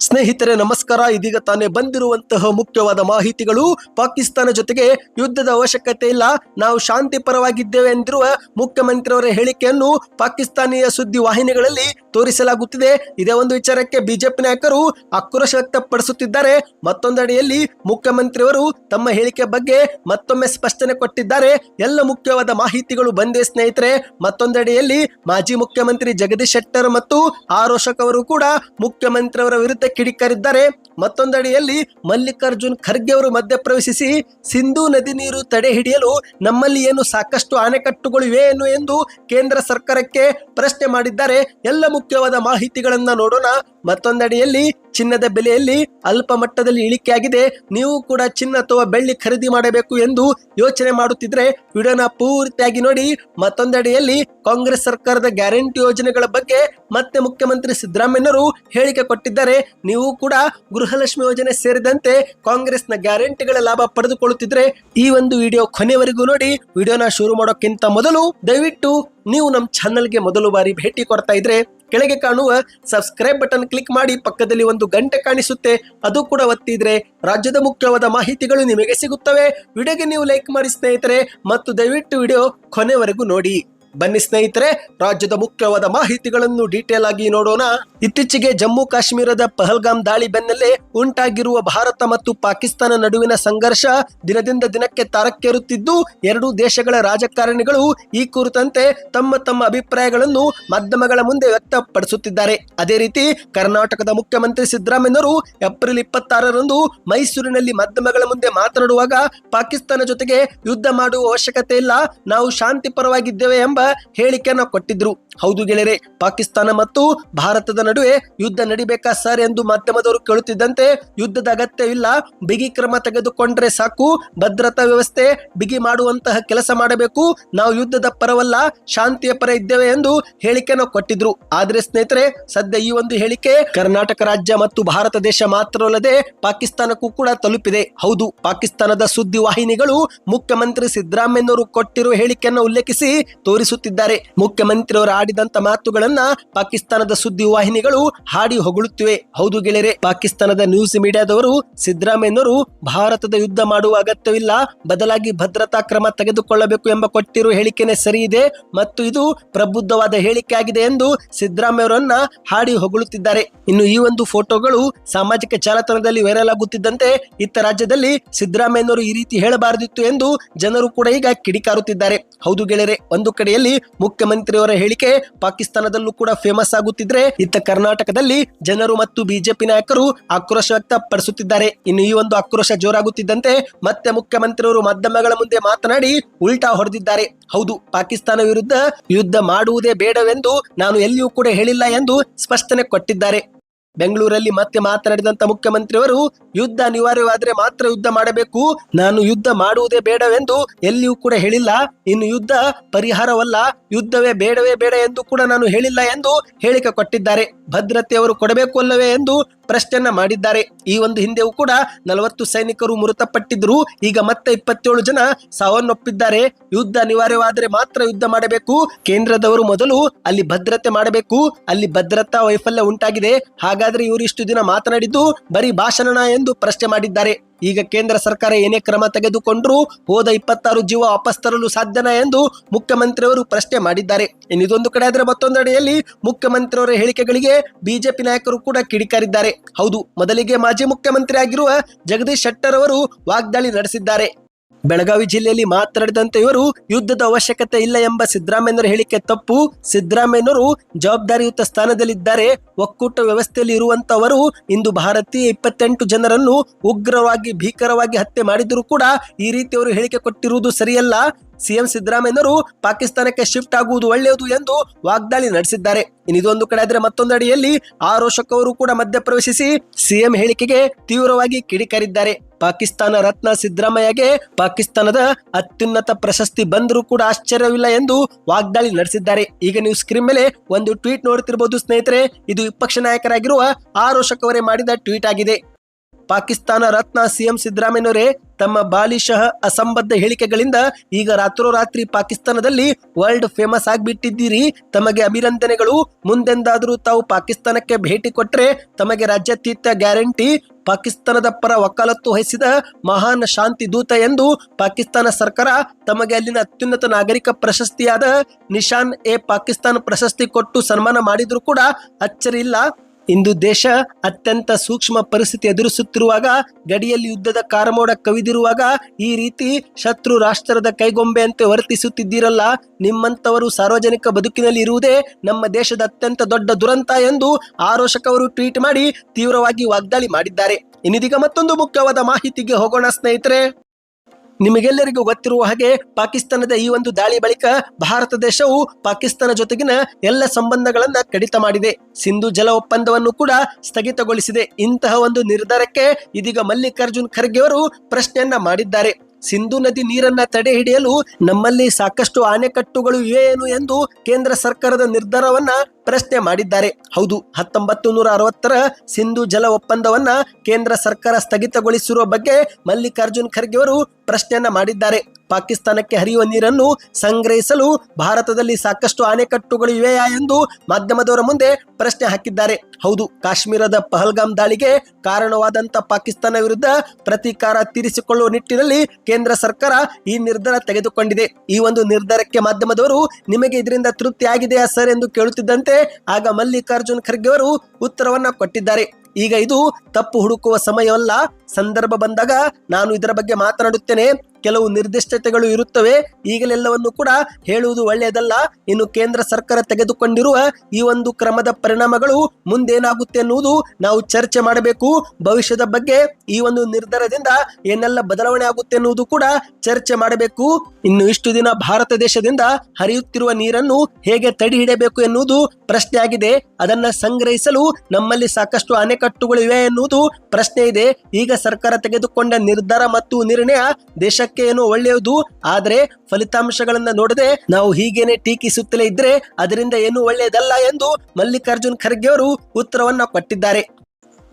ಸ್ನೇಹಿತರೆ, ನಮಸ್ಕಾರ. ಇದೀಗ ತಾನೇ ಬಂದಿರುವಂತಹ ಮುಖ್ಯವಾದ ಮಾಹಿತಿಗಳು. ಪಾಕಿಸ್ತಾನ ಜೊತೆಗೆ ಯುದ್ಧದ ಅವಶ್ಯಕತೆ ಇಲ್ಲ. ನಾವು ಶಾಂತಿ ಪರವಾಗಿದ್ದೇವೆ ಎಂದಿರುವ ಮುಖ್ಯಮಂತ್ರಿಯವರ ಹೇಳಿಕೆಯನ್ನು ಪಾಕಿಸ್ತಾನಿಯ ಸುದ್ದಿ ವಾಹಿನಿಗಳಲ್ಲಿ ತೋರಿಸಲಾಗುತ್ತಿದೆ. ಇದೇ ಒಂದು ವಿಚಾರಕ್ಕೆ ಬಿಜೆಪಿ ನಾಯಕರು ಆಕ್ರೋಶ ವ್ಯಕ್ತಪಡಿಸುತ್ತಿದ್ದಾರೆ. ಮತ್ತೊಂದೆಡೆಯಲ್ಲಿ ಮುಖ್ಯಮಂತ್ರಿಯವರು ತಮ್ಮ ಹೇಳಿಕೆ ಬಗ್ಗೆ ಮತ್ತೊಮ್ಮೆ ಸ್ಪಷ್ಟನೆ ಕೊಟ್ಟಿದ್ದಾರೆ. ಎಲ್ಲ ಮುಖ್ಯವಾದ ಮಾಹಿತಿಗಳು ಬಂದೆ ಸ್ನೇಹಿತರೆ, ಮತ್ತೊಂದೆಡೆಯಲ್ಲಿ ಮಾಜಿ ಮುಖ್ಯಮಂತ್ರಿ ಜಗದೀಶ್ ಶೆಟ್ಟರ್ ಮತ್ತು ಆರೋಷಕ್ ಅವರು ಕೂಡ ಮುಖ್ಯಮಂತ್ರಿಯವರ ವಿರುದ್ಧ ಕಿಡಿಕಾರಿದ್ದಾರೆ. ಮತ್ತೊಂದಡಿಯಲ್ಲಿ ಮಲ್ಲಿಕಾರ್ಜುನ್ ಖರ್ಗೆ ಅವರು ಮಧ್ಯಪ್ರವೇಶಿಸಿ ಸಿಂಧೂ ನದಿ ನೀರು ತಡೆ ಹಿಡಿಯಲು ನಮ್ಮಲ್ಲಿ ಏನು ಸಾಕಷ್ಟು ಅಣೆಕಟ್ಟುಗಳು ಏನು ಎಂದು ಕೇಂದ್ರ ಸರ್ಕಾರಕ್ಕೆ ಪ್ರಶ್ನೆ ಮಾಡಿದ್ದಾರೆ. ಎಲ್ಲ ಮುಖ್ಯವಾದ ಮಾಹಿತಿಗಳನ್ನ ನೋಡೋಣ. ಮತ್ತೊಂದೆಡೆಯಲ್ಲಿ ಚಿನ್ನದ ಬೆಲೆಯಲ್ಲಿ ಅಲ್ಪ ಮಟ್ಟದಲ್ಲಿ ಇಳಿಕೆಯಾಗಿದೆ. ನೀವು ಕೂಡ ಚಿನ್ನ ಅಥವಾ ಬೆಳ್ಳಿ ಖರೀದಿ ಮಾಡಬೇಕು ಎಂದು ಯೋಚನೆ ಮಾಡುತ್ತಿದ್ರೆ ವಿಡಿಯೋನ ಪೂರ್ತಿಯಾಗಿ ನೋಡಿ. ಮತ್ತೊಂದೆಡೆಯಲ್ಲಿ ಕಾಂಗ್ರೆಸ್ ಸರ್ಕಾರದ ಗ್ಯಾರಂಟಿ ಯೋಜನೆಗಳ ಬಗ್ಗೆ ಮತ್ತೆ ಮುಖ್ಯಮಂತ್ರಿ ಸಿದ್ದರಾಮಯ್ಯನವರು ಹೇಳಿಕೆ ಕೊಟ್ಟಿದ್ದಾರೆ. ನೀವು ಕೂಡ ಗೃಹಲಕ್ಷ್ಮಿ ಯೋಜನೆ ಸೇರಿದಂತೆ ಕಾಂಗ್ರೆಸ್ನ ಗ್ಯಾರಂಟಿಗಳ ಲಾಭ ಪಡೆದುಕೊಳ್ಳುತ್ತಿದ್ರೆ ಈ ಒಂದು ವಿಡಿಯೋ ಕೊನೆವರೆಗೂ ನೋಡಿ. ವಿಡಿಯೋನ ಶುರು ಮಾಡೋಕ್ಕಿಂತ ಮೊದಲು ದಯವಿಟ್ಟು ನೀವು ನಮ್ಮ ಚಾನಲ್ಗೆ ಮೊದಲು ಬಾರಿ ಭೇಟಿ ಕೊಡ್ತಾ ಇದ್ರೆ ಕೆಳಗೆ ಕಾಣುವ ಸಬ್ಸ್ಕ್ರೈಬ್ ಬಟನ್ ಕ್ಲಿಕ್ ಮಾಡಿ ಪಕ್ಕದಲ್ಲಿ ಒಂದು ಗಂಟೆ ಕಾಣಿಸುತ್ತೆ, ಅದು ಕೂಡ ಒತ್ತಿದ್ರೆ ರಾಜ್ಯದ ಮುಖ್ಯವಾದ ಮಾಹಿತಿಗಳು ನಿಮಗೆ ಸಿಗುತ್ತವೆ. ವಿಡಿಯೋಗೆ ನೀವು ಲೈಕ್ ಮಾಡಿ ಸ್ನೇಹಿತರೆ, ಮತ್ತು ದಯವಿಟ್ಟು ವಿಡಿಯೋ ಕೊನೆವರೆಗೂ ನೋಡಿ. ಬನ್ನಿ ಸ್ನೇಹಿತರೆ, ರಾಜ್ಯದ ಮುಖ್ಯವಾದ ಮಾಹಿತಿಗಳನ್ನು ಡೀಟೇಲ್ ಆಗಿ ನೋಡೋಣ. ಇತ್ತೀಚೆಗೆ ಜಮ್ಮು ಕಾಶ್ಮೀರದ ಪಹಲ್ಗಾಮ್ ದಾಳಿ ಬೆನ್ನಲ್ಲೇ ಉಂಟಾಗಿರುವ ಭಾರತ ಮತ್ತು ಪಾಕಿಸ್ತಾನ ನಡುವಿನ ಸಂಘರ್ಷ ದಿನದಿಂದ ದಿನಕ್ಕೆ ತಾರಕ್ಕೇರುತ್ತಿದ್ದು, ಎರಡೂ ದೇಶಗಳ ರಾಜಕಾರಣಿಗಳು ಈ ಕುರಿತಂತೆ ತಮ್ಮ ತಮ್ಮ ಅಭಿಪ್ರಾಯಗಳನ್ನು ಮಾಧ್ಯಮಗಳ ಮುಂದೆ ವ್ಯಕ್ತಪಡಿಸುತ್ತಿದ್ದಾರೆ. ಅದೇ ರೀತಿ, ಕರ್ನಾಟಕದ ಮುಖ್ಯಮಂತ್ರಿ ಸಿದ್ದರಾಮಯ್ಯರು ಏಪ್ರಿಲ್ ಇಪ್ಪತ್ತಾರರಂದು ಮೈಸೂರಿನಲ್ಲಿ ಮಾಧ್ಯಮಗಳ ಮುಂದೆ ಮಾತನಾಡುವಾಗ, ಪಾಕಿಸ್ತಾನ ಜೊತೆಗೆ ಯುದ್ಧ ಮಾಡುವ ಅವಶ್ಯಕತೆ ಇಲ್ಲ, ನಾವು ಶಾಂತಿ ಪರವಾಗಿದ್ದೇವೆ ಎಂಬ ಹೇಳಿಕೆಯನ್ನು ಕೊಟ್ಟಿದ್ರು. ಹೌದು ಗೆಳೆಯರೆ, ಪಾಕಿಸ್ತಾನ ಮತ್ತು ಭಾರತದ ನಡುವೆ ಯುದ್ಧ ನಡಿಬೇಕಾ ಸರ್ ಎಂದು ಮಾಧ್ಯಮದವರು ಕೇಳುತ್ತಿದ್ದಂತೆ ಯುದ್ಧದ ಅಗತ್ಯವಿಲ್ಲ. ಬಿಗಿ ಕ್ರಮ ತೆಗೆದುಕೊಂಡ್ರೆ ಸಾಕು. ಭದ್ರತಾ ವ್ಯವಸ್ಥೆ ಬಿಗಿ ಮಾಡುವಂತಹ ಕೆಲಸ ಮಾಡಬೇಕು. ನಾವು ಯುದ್ಧದ ಪರವಲ್ಲ, ಶಾಂತಿಯ ಪರ ಇದ್ದೇವೆ ಎಂದು ಹೇಳಿಕೆಯನ್ನು ಕೊಟ್ಟಿದ್ರು. ಆದ್ರೆ ಸ್ನೇಹಿತರೆ, ಸದ್ಯ ಈ ಒಂದು ಹೇಳಿಕೆ ಕರ್ನಾಟಕ ರಾಜ್ಯ ಮತ್ತು ಭಾರತ ದೇಶ ಮಾತ್ರವಲ್ಲದೆ ಪಾಕಿಸ್ತಾನಕ್ಕೂ ಕೂಡ ತಲುಪಿದೆ. ಹೌದು, ಪಾಕಿಸ್ತಾನದ ಸುದ್ದಿ ವಾಹಿನಿಗಳು ಮುಖ್ಯಮಂತ್ರಿ ಸಿದ್ದರಾಮಯ್ಯನವರು ಕೊಟ್ಟಿರುವ ಹೇಳಿಕೆಯನ್ನು ಉಲ್ಲೇಖಿಸಿ ತೋರಿಸುತ್ತಿದ್ದಾರೆ. ಮುಖ್ಯಮಂತ್ರಿಯವರು ಆಡಿದಂತ ಮಾತುಗಳನ್ನ ಪಾಕಿಸ್ತಾನದ ಸುದ್ದಿ ವಾಹಿನಿಗಳು ಹಾಡಿ ಹೊಗಳುತ್ತಿವೆ. ಹೌದು ಗೆಳೆಯರೆ, ಪಾಕಿಸ್ತಾನದ ನ್ಯೂಸ್ ಮೀಡಿಯಾದವರು ಸಿದ್ದರಾಮಯ್ಯನವರು ಭಾರತದ ಯುದ್ಧ ಮಾಡುವ ಅಗತ್ಯವಿಲ್ಲ, ಬದಲಾಗಿ ಭದ್ರತಾ ಕ್ರಮ ತೆಗೆದುಕೊಳ್ಳಬೇಕು ಎಂಬ ಕೊಟ್ಟಿರುವ ಹೇಳಿಕೆನೆ ಸರಿ ಇದೆ ಮತ್ತು ಇದು ಪ್ರಬುದ್ಧವಾದ ಹೇಳಿಕೆ ಆಗಿದೆ ಎಂದು ಸಿದ್ದರಾಮಯ್ಯವರನ್ನ ಹಾಡಿ ಹೊಗಳುತ್ತಿದ್ದಾರೆ. ಇನ್ನು ಈ ಒಂದು ಫೋಟೋಗಳು ಸಾಮಾಜಿಕ ಜಾಲತಾಣದಲ್ಲಿ ವೈರಲ್ ಆಗುತ್ತಿದ್ದಂತೆ ಇತ್ತ ರಾಜ್ಯದಲ್ಲಿ ಸಿದ್ದರಾಮಯ್ಯನವರು ಈ ರೀತಿ ಹೇಳಬಾರದಿತ್ತು ಎಂದು ಜನರು ಕೂಡ ಈಗ ಕಿಡಿಕಾರುತ್ತಿದ್ದಾರೆ. ಹೌದು ಗೆಳೆಯರೆ, ಒಂದು ಕಡೆಯಲ್ಲಿ ಮುಖ್ಯಮಂತ್ರಿಯವರ ಹೇಳಿಕೆ ಪಾಕಿಸ್ತಾನದಲ್ಲೂ ಕೂಡ ಫೇಮಸ್ ಆಗುತ್ತಿದ್ರೆ ಇತ್ತ ಕರ್ನಾಟಕದಲ್ಲಿ ಜನರು ಮತ್ತು ಬಿಜೆಪಿ ನಾಯಕರು ಆಕ್ರೋಶ ವ್ಯಕ್ತಪಡಿಸುತ್ತಿದ್ದಾರೆ. ಇನ್ನು ಈ ಒಂದು ಆಕ್ರೋಶ ಜೋರಾಗುತ್ತಿದ್ದಂತೆ ಮತ್ತೆ ಮುಖ್ಯಮಂತ್ರಿಯವರು ಮಾಧ್ಯಮಗಳ ಮುಂದೆ ಮಾತನಾಡಿ ಉಲ್ಟಾ ಹೊಡೆದಿದ್ದಾರೆ. ಹೌದು, ಪಾಕಿಸ್ತಾನ ವಿರುದ್ಧ ಯುದ್ಧ ಮಾಡುವುದೇ ಬೇಡವೆಂದು ನಾನು ಎಲ್ಲಿಯೂ ಕೂಡ ಹೇಳಿಲ್ಲ ಎಂದು ಸ್ಪಷ್ಟನೆ ಕೊಟ್ಟಿದ್ದಾರೆ. ಬೆಂಗಳೂರಲ್ಲಿ ಮತ್ತೆ ಮಾತನಾಡಿದಂತ ಮುಖ್ಯಮಂತ್ರಿಯವರು, ಯುದ್ಧ ಅನಿವಾರ್ಯವಾದರೆ ಮಾತ್ರ ಯುದ್ಧ ಮಾಡಬೇಕು. ನಾನು ಯುದ್ಧ ಮಾಡುವುದೇ ಬೇಡವೆಂದು ಎಲ್ಲಿಯೂ ಕೂಡ ಹೇಳಿಲ್ಲ. ಇನ್ನು ಯುದ್ಧ ಪರಿಹಾರವಲ್ಲ. ಯುದ್ಧವೇ ಬೇಡವೇ ಬೇಡ ಎಂದು ಕೂಡ ನಾನು ಹೇಳಿಲ್ಲ ಎಂದು ಹೇಳಿಕೆ ಕೊಟ್ಟಿದ್ದಾರೆ. ಭದ್ರತೆಯವರು ಕೊಡಬೇಕು ಅಲ್ಲವೇ ಎಂದು ಪ್ರಶ್ನೆಯನ್ನ ಮಾಡಿದ್ದಾರೆ. ಈ ಒಂದು ಹಿಂದೆಯೂ ಕೂಡ ನಲವತ್ತು ಸೈನಿಕರು ಮೃತಪಟ್ಟಿದ್ರು. ಈಗ ಮತ್ತೆ ಇಪ್ಪತ್ತೇಳು ಜನ ಸಾವನ್ನಪ್ಪಿದ್ದಾರೆ. ಯುದ್ಧ ಅನಿವಾರ್ಯವಾದರೆ ಮಾತ್ರ ಯುದ್ಧ ಮಾಡಬೇಕು. ಕೇಂದ್ರದವರು ಮೊದಲು ಅಲ್ಲಿ ಭದ್ರತೆ ಮಾಡಬೇಕು. ಅಲ್ಲಿ ಭದ್ರತಾ ವೈಫಲ್ಯ ಉಂಟಾಗಿದೆ. ಹಾಗಾದ್ರೆ ಇವರು ಇಷ್ಟು ದಿನ ಮಾತನಾಡಿದ್ದು ಬರೀ ಭಾಷಣ ಎಂದು ಪ್ರಶ್ನೆ ಮಾಡಿದ್ದಾರೆ. ಈಗ ಕೇಂದ್ರ ಸರ್ಕಾರ ಏನೇ ಕ್ರಮ ತೆಗೆದುಕೊಂಡರೂ ಹೋದ ಇಪ್ಪತ್ತಾರು ಜೀವ ವಾಪಸ್ ತರಲು ಸಾಧ್ಯನಾ ಎಂದು ಮುಖ್ಯಮಂತ್ರಿಯವರು ಪ್ರಶ್ನೆ ಮಾಡಿದ್ದಾರೆ. ಇನ್ನಿದೊಂದು ಕಡೆ ಆದರೆ ಮತ್ತೊಂದೆಡೆಯಲ್ಲಿ ಮುಖ್ಯಮಂತ್ರಿಯವರ ಹೇಳಿಕೆಗಳಿಗೆ ಬಿಜೆಪಿ ನಾಯಕರು ಕೂಡ ಕಿಡಿಕಾರಿದ್ದಾರೆ. ಹೌದು, ಮೊದಲಿಗೆ ಮಾಜಿ ಮುಖ್ಯಮಂತ್ರಿ ಆಗಿರುವ ಜಗದೀಶ್ ಶೆಟ್ಟರ್ ಅವರು ವಾಗ್ದಾಳಿ ನಡೆಸಿದ್ದಾರೆ. ಬೆಳಗಾವಿ ಜಿಲ್ಲೆಯಲ್ಲಿ ಮಾತನಾಡಿದಂತೆ ಇವರು ಯುದ್ಧದ ಅವಶ್ಯಕತೆ ಇಲ್ಲ ಎಂಬ ಸಿದ್ದರಾಮಯ್ಯನವರ ಹೇಳಿಕೆ ತಪ್ಪು. ಸಿದ್ದರಾಮಯ್ಯನವರು ಜವಾಬ್ದಾರಿಯುತ ಸ್ಥಾನದಲ್ಲಿದ್ದಾರೆ. ಒಕ್ಕೂಟ ವ್ಯವಸ್ಥೆಯಲ್ಲಿ ಇರುವಂತವರು ಇಂದು ಭಾರತೀಯ ಇಪ್ಪತ್ತೆಂಟು ಜನರನ್ನು ಉಗ್ರವಾಗಿ, ಭೀಕರವಾಗಿ ಹತ್ಯೆ ಮಾಡಿದರೂ ಕೂಡ ಈ ರೀತಿ ಅವರು ಹೇಳಿಕೆ ಕೊಟ್ಟಿರುವುದು ಸರಿಯಲ್ಲ. ಸಿಎಂ ಸಿದ್ದರಾಮಯ್ಯನವರು ಪಾಕಿಸ್ತಾನಕ್ಕೆ ಶಿಫ್ಟ್ ಆಗುವುದು ಒಳ್ಳೆಯದು ಎಂದು ವಾಗ್ದಾಳಿ ನಡೆಸಿದ್ದಾರೆ. ಇನ್ನಿದೊಂದು ಕಡೆ ಆದ್ರೆ ಆ ರೋಷಕ್ ಅವರು ಕೂಡ ಮಧ್ಯಪ್ರವೇಶಿಸಿ ಸಿಎಂ ಹೇಳಿಕೆಗೆ ತೀವ್ರವಾಗಿ ಕಿಡಿಕಾರಿದ್ದಾರೆ. ಪಾಕಿಸ್ತಾನ ರತ್ನ ಸಿದ್ದರಾಮಯ್ಯಗೆ ಪಾಕಿಸ್ತಾನದ ಅತ್ಯುನ್ನತ ಪ್ರಶಸ್ತಿ ಬಂದರೂ ಕೂಡ ಆಶ್ಚರ್ಯವಿಲ್ಲ ಎಂದು ವಾಗ್ದಾಳಿ ನಡೆಸಿದ್ದಾರೆ. ಈಗ ನೀವು ಸ್ಕ್ರೀನ್ ಮೇಲೆ ಒಂದು ಟ್ವೀಟ್ ನೋಡ್ತಿರ್ಬೋದು ಸ್ನೇಹಿತರೆ, ಇದು ವಿಪಕ್ಷ ನಾಯಕರಾಗಿರುವ ಆರೋಶಕ್ ಅವರೇ ಮಾಡಿದ ಟ್ವೀಟ್ ಆಗಿದೆ. ಪಾಕಿಸ್ತಾನ ರತ್ನ ಸಿಎಂ ಸಿದ್ದರಾಮಯ್ಯನವರೇ ತಮ್ಮ ಬಾಲಿಶಃ ಅಸಂಬದ್ಧ ಹೇಳಿಕೆಗಳಿಂದ ಈಗ ರಾತ್ರೋರಾತ್ರಿ ಪಾಕಿಸ್ತಾನದಲ್ಲಿ ವರ್ಲ್ಡ್ ಫೇಮಸ್ ಆಗಿಬಿಟ್ಟಿದ್ದೀರಿ. ತಮಗೆ ಅಭಿನಂದನೆಗಳು. ಮುಂದೆಂದಾದರೂ ತಾವು ಪಾಕಿಸ್ತಾನಕ್ಕೆ ಭೇಟಿ ಕೊಟ್ಟರೆ ತಮಗೆ ರಾಜ್ಯಾತೀತ ಗ್ಯಾರಂಟಿ. ಪಾಕಿಸ್ತಾನದ ಪರ ವಕಾಲತ್ತು ವಹಿಸಿದ ಮಹಾನ್ ಶಾಂತಿ ದೂತ ಎಂದು ಪಾಕಿಸ್ತಾನ ಸರ್ಕಾರ ತಮಗೆ ಅಲ್ಲಿನ ಅತ್ಯುನ್ನತ ನಾಗರಿಕ ಪ್ರಶಸ್ತಿಯಾದ ನಿಶಾನ್ ಎ ಪಾಕಿಸ್ತಾನ ಪ್ರಶಸ್ತಿ ಕೊಟ್ಟು ಸನ್ಮಾನ ಮಾಡಿದರೂ ಕೂಡ ಅಚ್ಚರಿ ಇಲ್ಲ. ಇಂದು ದೇಶ ಅತ್ಯಂತ ಸೂಕ್ಷ್ಮ ಪರಿಸ್ಥಿತಿ ಎದುರಿಸುತ್ತಿರುವಾಗ, ಗಡಿಯಲ್ಲಿ ಯುದ್ಧದ ಕಾರಮೋಡ ಕವಿದಿರುವಾಗ ಈ ರೀತಿ ಶತ್ರು ರಾಷ್ಟ್ರದ ಕೈಗೊಂಬೆಯಂತೆ ವರ್ತಿಸುತ್ತಿದ್ದೀರಲ್ಲ? ನಿಮ್ಮಂತವರು ಸಾರ್ವಜನಿಕ ಬದುಕಿನಲ್ಲಿ ಇರುವುದೇ ನಮ್ಮ ದೇಶದ ಅತ್ಯಂತ ದೊಡ್ಡ ದುರಂತ ಎಂದು ಆರೋಷಕ್ ಅವರು ಟ್ವೀಟ್ ಮಾಡಿ ತೀವ್ರವಾಗಿ ವಾಗ್ದಾಳಿ ಮಾಡಿದ್ದಾರೆ. ಇನ್ನಿದೀಗ ಮತ್ತೊಂದು ಮುಖ್ಯವಾದ ಮಾಹಿತಿಗೆ ಹೋಗೋಣ ಸ್ನೇಹಿತರೆ. ನಿಮಗೆಲ್ಲರಿಗೂ ಗೊತ್ತಿರುವ ಹಾಗೆ ಪಾಕಿಸ್ತಾನದ ಈ ಒಂದು ದಾಳಿ ಬಳಿಕ ಭಾರತ ದೇಶವು ಪಾಕಿಸ್ತಾನ ಜೊತೆಗಿನ ಎಲ್ಲ ಸಂಬಂಧಗಳನ್ನ ಕಡಿತ ಮಾಡಿದೆ. ಸಿಂಧು ಜಲ ಒಪ್ಪಂದವನ್ನು ಕೂಡ ಸ್ಥಗಿತಗೊಳಿಸಿದೆ. ಇಂತಹ ಒಂದು ನಿರ್ಧಾರಕ್ಕೆ ಇದೀಗ ಮಲ್ಲಿಕಾರ್ಜುನ್ ಖರ್ಗೆ ಅವರು ಪ್ರಶ್ನೆಯನ್ನ ಮಾಡಿದ್ದಾರೆ. ಸಿಂಧು ನದಿ ನೀರನ್ನ ತಡೆ ಹಿಡಿಯಲು ನಮ್ಮಲ್ಲಿ ಸಾಕಷ್ಟು ಆಣೆಕಟ್ಟುಗಳು ಇವೆಯೇನು ಎಂದು ಕೇಂದ್ರ ಸರ್ಕಾರದ ನಿರ್ಧಾರವನ್ನ ಪ್ರಶ್ನೆ ಮಾಡಿದ್ದಾರೆ. ಹೌದು ಹತ್ತೊಂಬತ್ತು ನೂರ ಅರವತ್ತರ ಸಿಂಧು ಜಲ ಒಪ್ಪಂದವನ್ನ ಕೇಂದ್ರ ಸರ್ಕಾರ ಸ್ಥಗಿತಗೊಳಿಸಿರುವ ಬಗ್ಗೆ ಮಲ್ಲಿಕಾರ್ಜುನ್ ಖರ್ಗೆ ಅವರು ಪ್ರಶ್ನೆಯನ್ನ ಮಾಡಿದ್ದಾರೆ. ಪಾಕಿಸ್ತಾನಕ್ಕೆ ಹರಿಯುವ ನೀರನ್ನು ಸಂಗ್ರಹಿಸಲು ಭಾರತದಲ್ಲಿ ಸಾಕಷ್ಟು ಆಣೆಕಟ್ಟುಗಳು ಇವೆಯಾ ಎಂದು ಮಾಧ್ಯಮದವರ ಮುಂದೆ ಪ್ರಶ್ನೆ ಹಾಕಿದ್ದಾರೆ. ಹೌದು, ಕಾಶ್ಮೀರದ ಪಹಲ್ಗಾಮ್ ದಾಳಿಗೆ ಕಾರಣವಾದಂತ ಪಾಕಿಸ್ತಾನ ವಿರುದ್ಧ ಪ್ರತೀಕಾರ ತೀರಿಸಿಕೊಳ್ಳುವ ನಿಟ್ಟಿನಲ್ಲಿ ಕೇಂದ್ರ ಸರ್ಕಾರ ಈ ನಿರ್ಧಾರ ತೆಗೆದುಕೊಂಡಿದೆ. ಈ ಒಂದು ನಿರ್ಧಾರಕ್ಕೆ ಮಾಧ್ಯಮದವರು ನಿಮಗೆ ಇದರಿಂದ ತೃಪ್ತಿ ಆಗಿದೆಯಾ ಸರ್ ಎಂದು ಕೇಳುತ್ತಿದ್ದಂತೆ ಆಗ ಮಲ್ಲಿಕಾರ್ಜುನ್ ಖರ್ಗೆ ಅವರು ಉತ್ತರವನ್ನ ಕೊಟ್ಟಿದ್ದಾರೆ. ಈಗ ಇದು ತಪ್ಪು ಹುಡುಕುವ ಸಮಯವಲ್ಲ. ಸಂದರ್ಭ ಬಂದಾಗ ನಾನು ಇದರ ಬಗ್ಗೆ ಮಾತನಾಡುತ್ತೇನೆ. ಕೆಲವು ನಿರ್ದಿಷ್ಟತೆಗಳು ಇರುತ್ತವೆ. ಈಗಲೆಲ್ಲವನ್ನು ಕೂಡ ಹೇಳುವುದು ಒಳ್ಳೆಯದಲ್ಲ. ಇನ್ನು ಕೇಂದ್ರ ಸರ್ಕಾರ ತೆಗೆದುಕೊಂಡಿರುವ ಈ ಒಂದು ಕ್ರಮದ ಪರಿಣಾಮಗಳು ಮುಂದೇನಾಗುತ್ತೆ ಎನ್ನುವುದು ನಾವು ಚರ್ಚೆ ಮಾಡಬೇಕು. ಭವಿಷ್ಯದ ಬಗ್ಗೆ ಈ ಒಂದು ನಿರ್ಧಾರದಿಂದ ಏನೆಲ್ಲ ಬದಲಾವಣೆ ಆಗುತ್ತೆ ಎನ್ನುವುದು ಕೂಡ ಚರ್ಚೆ ಮಾಡಬೇಕು. ಇನ್ನು ಇಷ್ಟು ದಿನ ಭಾರತ ದೇಶದಿಂದ ಹರಿಯುತ್ತಿರುವ ನೀರನ್ನು ಹೇಗೆ ತಡೆ ಹಿಡಿಯಬೇಕು ಎನ್ನುವುದು ಪ್ರಶ್ನೆ ಆಗಿದೆ ಅದನ್ನ ಸಂಗ್ರಹಿಸಲು ನಮ್ಮಲ್ಲಿ ಸಾಕಷ್ಟು ಅಣೆಕಟ್ಟುಗಳು ಇವೆ ಎನ್ನುವುದು ಪ್ರಶ್ನೆ ಇದೆ. ಈಗ ಸರ್ಕಾರ ತೆಗೆದುಕೊಂಡ ನಿರ್ಧಾರ ಮತ್ತು ನಿರ್ಣಯ ದೇಶಕ್ಕೆ ಏನೋ ಒಳ್ಳೆಯದು. ಆದರೆ ಫಲಿತಾಂಶಗಳನ್ನ ನೋಡದೆ ನಾವು ಹೀಗೇನೆ ಟೀಕಿಸುತ್ತಲೇ ಇದ್ರೆ ಅದರಿಂದ ಏನು ಒಳ್ಳೆಯದಲ್ಲ ಎಂದು ಮಲ್ಲಿಕಾರ್ಜುನ್ ಖರ್ಗೆ ಅವರು ಉತ್ತರವನ್ನ ಕೊಟ್ಟಿದ್ದಾರೆ.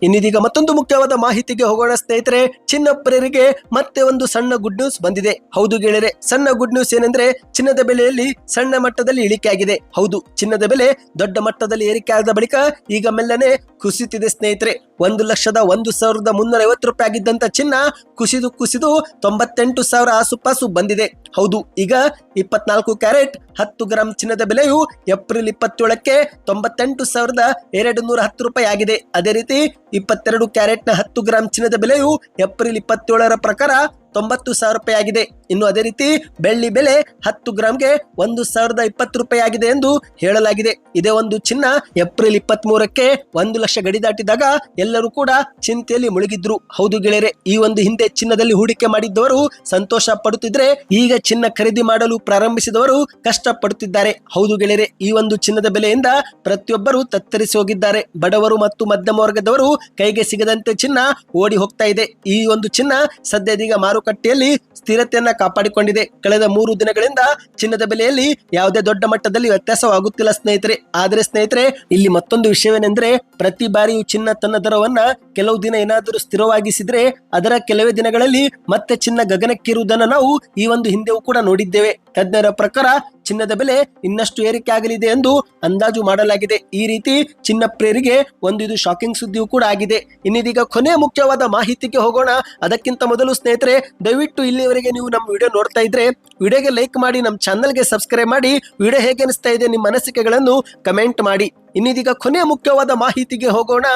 ಇನ್ನಿದೀಗ ಮತ್ತೊಂದು ಮುಖ್ಯವಾದ ಮಾಹಿತಿಗೆ ಹೋಗೋಣ ಸ್ನೇಹಿತರೆ ಚಿನ್ನಪ್ಪರಿಗೆ ಮತ್ತೆ ಒಂದು ಸಣ್ಣ ಗುಡ್ ನ್ಯೂಸ್ ಬಂದಿದೆ. ಹೌದು ಗೆಳೆಯರೆ, ಸಣ್ಣ ಗುಡ್ ನ್ಯೂಸ್ ಏನಂದ್ರೆ ಚಿನ್ನದ ಬೆಲೆಯಲ್ಲಿ ಸಣ್ಣ ಮಟ್ಟದಲ್ಲಿ ಇಳಿಕೆ ಆಗಿದೆ. ಹೌದು, ಚಿನ್ನದ ಬೆಲೆ ದೊಡ್ಡ ಮಟ್ಟದಲ್ಲಿ ಏರಿಕೆ ಆದ ಬಳಿಕ ಈಗ ಮೆಲ್ಲನೆ ಕುಸಿತಿದೆ ಸ್ನೇಹಿತರೆ. ಒಂದು ಲಕ್ಷದ ಒಂದು ಸಾವಿರದ ಮುನ್ನೂರ ಐವತ್ತು ರೂಪಾಯಿ ಆಗಿದ್ದಂತ ಚಿನ್ನ ಕುಸಿದು ಕುಸಿದು ತೊಂಬತ್ತೆಂಟು ಸಾವಿರ ಆಸುಪಾಸು ಬಂದಿದೆ. ಹೌದು, ಈಗ ಇಪ್ಪತ್ನಾಲ್ಕು ಕ್ಯಾರೆಟ್ ಹತ್ತು ಗ್ರಾಂ ಚಿನ್ನದ ಬೆಲೆಯು ಏಪ್ರಿಲ್ ಇಪ್ಪತ್ತೇಳಕ್ಕೆ ತೊಂಬತ್ತೆಂಟು ಸಾವಿರದ ಎರಡು ನೂರ ಹತ್ತು ರೂಪಾಯಿ ಆಗಿದೆ. ಅದೇ ರೀತಿ ಇಪ್ಪತ್ತೆರಡು ಕ್ಯಾರೆಟ್ನ ಹತ್ತು ಗ್ರಾಂ ಚಿನ್ನದ ಬೆಲೆಯು ಏಪ್ರಿಲ್ ಇಪ್ಪತ್ತೇಳರ ಪ್ರಕಾರ ತೊಂಬತ್ತು ಸಾವಿರ ರೂಪಾಯಿ ಆಗಿದೆ. ಇನ್ನು ಅದೇ ರೀತಿ ಬೆಳ್ಳಿ ಬೆಲೆ ಹತ್ತು ಗ್ರಾಮ್ಗೆ ಒಂದು ಸಾವಿರದ ಇಪ್ಪತ್ತು ರೂಪಾಯಿ ಆಗಿದೆ ಎಂದು ಹೇಳಲಾಗಿದೆ. ಇದೇ ಒಂದು ಚಿನ್ನ ಏಪ್ರಿಲ್ ಇಪ್ಪತ್ತ್ ಮೂರಕ್ಕೆ ಒಂದು ಲಕ್ಷ ಗಡಿ ದಾಟಿದಾಗ ಎಲ್ಲರೂ ಕೂಡ ಚಿಂತೆಯಲ್ಲಿ ಮುಳುಗಿದ್ರು. ಹೌದು ಗೆಳೆಯರೆ, ಈ ಒಂದು ಹಿಂದೆ ಚಿನ್ನದಲ್ಲಿ ಹೂಡಿಕೆ ಮಾಡಿದ್ದವರು ಸಂತೋಷ ಪಡುತ್ತಿದ್ರೆ ಈಗ ಚಿನ್ನ ಖರೀದಿ ಮಾಡಲು ಪ್ರಾರಂಭಿಸಿದವರು ಕಷ್ಟ ಪಡುತ್ತಿದ್ದಾರೆ ಹೌದು ಗೆಳೆಯರೆ, ಈ ಒಂದು ಚಿನ್ನದ ಬೆಲೆಯಿಂದ ಪ್ರತಿಯೊಬ್ಬರು ತತ್ತರಿಸಿ ಹೋಗಿದ್ದಾರೆ. ಬಡವರು ಮತ್ತು ಮಧ್ಯಮ ವರ್ಗದವರು ಕೈಗೆ ಸಿಗದಂತೆ ಚಿನ್ನ ಓಡಿ ಹೋಗ್ತಾ ಇದೆ. ಈ ಒಂದು ಚಿನ್ನ ಸದ್ಯದೀಗ ಮಾರುಕಟ್ಟೆಯಲ್ಲಿ ಸ್ಥಿರತೆಯನ್ನ ಕಾಪಾಡಿಕೊಂಡಿದೆ. ಕಳೆದ ಮೂರು ದಿನಗಳಿಂದ ಚಿನ್ನದ ಬೆಲೆಯಲ್ಲಿ ಯಾವುದೇ ದೊಡ್ಡ ಮಟ್ಟದಲ್ಲಿ ವ್ಯತ್ಯಾಸವಾಗುತ್ತಿಲ್ಲ ಸ್ನೇಹಿತರೆ. ಆದರೆ ಸ್ನೇಹಿತರೆ, ಇಲ್ಲಿ ಮತ್ತೊಂದು ವಿಷಯವೇನೆಂದ್ರೆ, ಪ್ರತಿ ಬಾರಿಯೂ ಚಿನ್ನ ತನ್ನ ದರವನ್ನ ಕೆಲವು ದಿನ ಏನಾದರೂ ಸ್ಥಿರವಾಗಿಸಿದ್ರೆ, ಅದರ ಕೆಲವೇ ದಿನಗಳಲ್ಲಿ ಮತ್ತೆ ಚಿನ್ನ ಗಗನಕ್ಕೇರುವುದನ್ನು ನಾವು ಈ ಒಂದು ಹಿಂದೆಯೂ ಕೂಡ ನೋಡಿದ್ದೇವೆ. ತಜ್ಞರ ಪ್ರಕಾರ ಚಿನ್ನದ ಬೆಲೆ ಇನ್ನಷ್ಟು ಏರಿಕೆ ಆಗಲಿದೆ ಎಂದು ಅಂದಾಜು ಮಾಡಲಾಗಿದೆ. ಈ ರೀತಿ ಚಿನ್ನ ಪ್ರೇರಿಗೆ ಒಂದು ಇದು ಶಾಕಿಂಗ್ ಸುದ್ದಿಯೂ ಕೂಡ ಆಗಿದೆ. ಇನ್ನಿದೀಗ ಕೊನೆ ಮುಖ್ಯವಾದ ಮಾಹಿತಿಗೆ ಹೋಗೋಣ. ಅದಕ್ಕಿಂತ ಮೊದಲು ಸ್ನೇಹಿತರೆ, ದಯವಿಟ್ಟು ಇಲ್ಲಿವರೆಗೆ ನೀವು ನಮ್ಮ ವಿಡಿಯೋ ನೋಡ್ತಾ ಇದ್ರೆ ವಿಡಿಯೋಗೆ ಲೈಕ್ ಮಾಡಿ, ನಮ್ಮ ಚಾನಲ್ಗೆ ಸಬ್ಸ್ಕ್ರೈಬ್ ಮಾಡಿ. ವಿಡಿಯೋ ಹೇಗೆ ಅನಿಸ್ತಾ ಇದೆ ನಿಮ್ಮ ಅನಿಸಿಕೆಗಳನ್ನು ಕಮೆಂಟ್ ಮಾಡಿ. ಇನ್ನಿದೀಗ ಕೊನೆ ಮುಖ್ಯವಾದ ಮಾಹಿತಿಗೆ ಹೋಗೋಣ.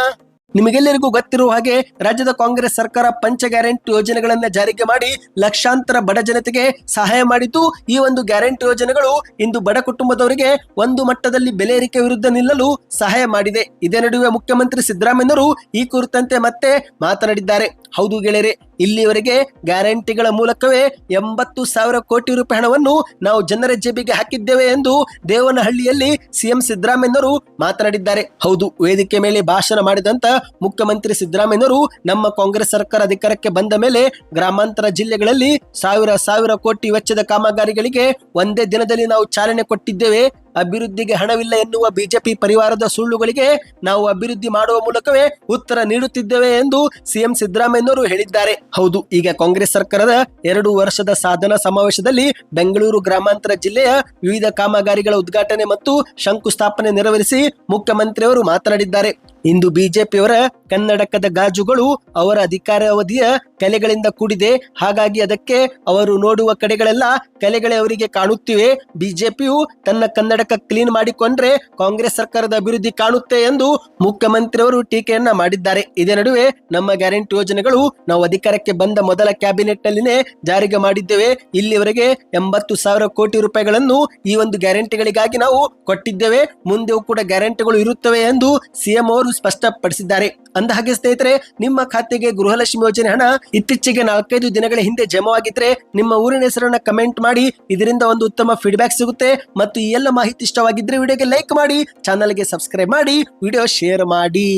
ನಿಮಗೆಲ್ಲರಿಗೂ ಗೊತ್ತಿರುವ ಹಾಗೆ ರಾಜ್ಯದ ಕಾಂಗ್ರೆಸ್ ಸರ್ಕಾರ ಪಂಚ ಗ್ಯಾರಂಟಿ ಯೋಜನೆಗಳನ್ನ ಜಾರಿಗೆ ಮಾಡಿ ಲಕ್ಷಾಂತರ ಬಡ ಜನತೆಗೆ ಸಹಾಯ ಮಾಡಿದ್ದು, ಈ ಒಂದು ಗ್ಯಾರಂಟಿ ಯೋಜನೆಗಳು ಇಂದು ಬಡ ಕುಟುಂಬದವರಿಗೆ ಒಂದು ಮಟ್ಟದಲ್ಲಿ ಬೆಲೆ ಏರಿಕೆ ವಿರುದ್ಧ ನಿಲ್ಲಲು ಸಹಾಯ ಮಾಡಿದೆ. ಇದೇ ನಡುವೆ ಮುಖ್ಯಮಂತ್ರಿ ಸಿದ್ದರಾಮಯ್ಯರು ಈ ಕುರಿತಂತೆ ಮತ್ತೆ ಮಾತನಾಡಿದ್ದಾರೆ. ಹೌದು ಗೆಳೆಯರೆ ಇಲ್ಲಿವರೆಗೆ ಗ್ಯಾರಂಟಿಗಳ ಮೂಲಕವೇ ಎಂಬತ್ತು ಸಾವಿರ ಕೋಟಿ ರೂಪಾಯಿ ಹಣವನ್ನು ನಾವು ಜನರ ಜೇಬಿಗೆ ಹಾಕಿದ್ದೇವೆ ಎಂದು ದೇವನಹಳ್ಳಿಯಲ್ಲಿ ಸಿಎಂ ಸಿದ್ದರಾಮಯ್ಯನವರು ಮಾತನಾಡಿದ್ದಾರೆ. ಹೌದು, ವೇದಿಕೆ ಮೇಲೆ ಭಾಷಣ ಮಾಡಿದಂತ ಮುಖ್ಯಮಂತ್ರಿ ಸಿದ್ದರಾಮಯ್ಯನವರು ನಮ್ಮ ಕಾಂಗ್ರೆಸ್ ಸರ್ಕಾರ ಅಧಿಕಾರಕ್ಕೆ ಬಂದ ಮೇಲೆ ಗ್ರಾಮಾಂತರ ಜಿಲ್ಲೆಗಳಲ್ಲಿ ಸಾವಿರ ಸಾವಿರ ಕೋಟಿ ವೆಚ್ಚದ ಕಾಮಗಾರಿಗಳಿಗೆ ಒಂದೇ ದಿನದಲ್ಲಿ ನಾವು ಚಾಲನೆ ಕೊಟ್ಟಿದ್ದೇವೆ. ಅಭಿವೃದ್ಧಿಗೆ ಹಣವಿಲ್ಲ ಎನ್ನುವ ಬಿಜೆಪಿ ಪರಿವಾರದ ಸುಳ್ಳುಗಳಿಗೆ ನಾವು ಅಭಿವೃದ್ಧಿ ಮಾಡುವ ಮೂಲಕವೇ ಉತ್ತರ ನೀಡುತ್ತಿದ್ದೇವೆ ಎಂದು ಸಿಎಂ ಸಿದ್ದರಾಮಯ್ಯನವರು ಹೇಳಿದ್ದಾರೆ. ಹೌದು, ಈಗ ಕಾಂಗ್ರೆಸ್ ಸರ್ಕಾರದ ಎರಡು ವರ್ಷದ ಸಾಧನಾ ಸಮಾವೇಶದಲ್ಲಿ ಬೆಂಗಳೂರು ಗ್ರಾಮಾಂತರ ಜಿಲ್ಲೆಯ ವಿವಿಧ ಕಾಮಗಾರಿಗಳ ಉದ್ಘಾಟನೆ ಮತ್ತು ಶಂಕುಸ್ಥಾಪನೆ ನೆರವೇರಿಸಿ ಮುಖ್ಯಮಂತ್ರಿಯವರು ಮಾತನಾಡಿದ್ದಾರೆ. ಇಂದು ಬಿಜೆಪಿಯವರ ಕನ್ನಡಕದ ಗಾಜುಗಳು ಅವರ ಅಧಿಕಾರಾವಧಿಯ ಕಲೆಗಳಿಂದ ಕೂಡಿದೆ. ಹಾಗಾಗಿ ಅದಕ್ಕೆ ಅವರು ನೋಡುವ ಕಡೆಗಳೆಲ್ಲ ಕಲೆಗಳೇ ಅವರಿಗೆ ಕಾಣುತ್ತಿವೆ. ಬಿಜೆಪಿಯು ತನ್ನ ಕನ್ನಡಕ ಕ್ಲೀನ್ ಮಾಡಿಕೊಂಡ್ರೆ ಕಾಂಗ್ರೆಸ್ ಸರ್ಕಾರದ ಅಭಿವೃದ್ಧಿ ಕಾಣುತ್ತೆ ಎಂದು ಮುಖ್ಯಮಂತ್ರಿಯವರು ಟೀಕೆಯನ್ನ ಮಾಡಿದ್ದಾರೆ. ಇದೇ ನಡುವೆ ನಮ್ಮ ಗ್ಯಾರಂಟಿ ಯೋಜನೆಗಳು ನಾವು ಅಧಿಕಾರಕ್ಕೆ ಬಂದ ಮೊದಲ ಕ್ಯಾಬಿನೆಟ್ ನಲ್ಲಿನೇ ಜಾರಿಗೆ ಮಾಡಿದ್ದೇವೆ. ಇಲ್ಲಿವರೆಗೆ ಎಂಬತ್ತು ಸಾವಿರ ಕೋಟಿ ರೂಪಾಯಿಗಳನ್ನು ಈ ಒಂದು ಗ್ಯಾರಂಟಿಗಳಿಗಾಗಿ ನಾವು ಕೊಟ್ಟಿದ್ದೇವೆ. ಮುಂದೆ ಕೂಡ ಗ್ಯಾರಂಟಿಗಳು ಇರುತ್ತವೆ ಎಂದು ಸಿಎಂ ಅವರು ಸ್ಪಷ್ಟಪಡಿಸಿದ್ದಾರೆ. ಅಂದ ಹಾಗೆ ಸ್ನೇಹಿತರೆ, ನಿಮ್ಮ ಖಾತೆಗೆ ಗೃಹಲಕ್ಷ್ಮಿ ಯೋಜನೆ ಹಣ ಇತ್ತೀಚೆಗೆ ನಾಲ್ಕೈದು ದಿನಗಳ ಹಿಂದೆ ಜಮವಾಗಿದ್ರೆ ನಿಮ್ಮ ಊರಿನ ಹೆಸರನ್ನ ಕಮೆಂಟ್ ಮಾಡಿ, ಇದರಿಂದ ಒಂದು ಉತ್ತಮ ಫೀಡ್ಬ್ಯಾಕ್ ಸಿಗುತ್ತೆ. ಮತ್ತು ಈ ಎಲ್ಲ ಮಾಹಿತಿ ಇಷ್ಟವಾಗಿದ್ರೆ ವಿಡಿಯೋಗೆ ಲೈಕ್ ಮಾಡಿ ಚಾನಲ್ಗೆ ಸಬ್ಸ್ಕ್ರೈಬ್ ಮಾಡಿ, ವಿಡಿಯೋ ಶೇರ್ ಮಾಡಿ.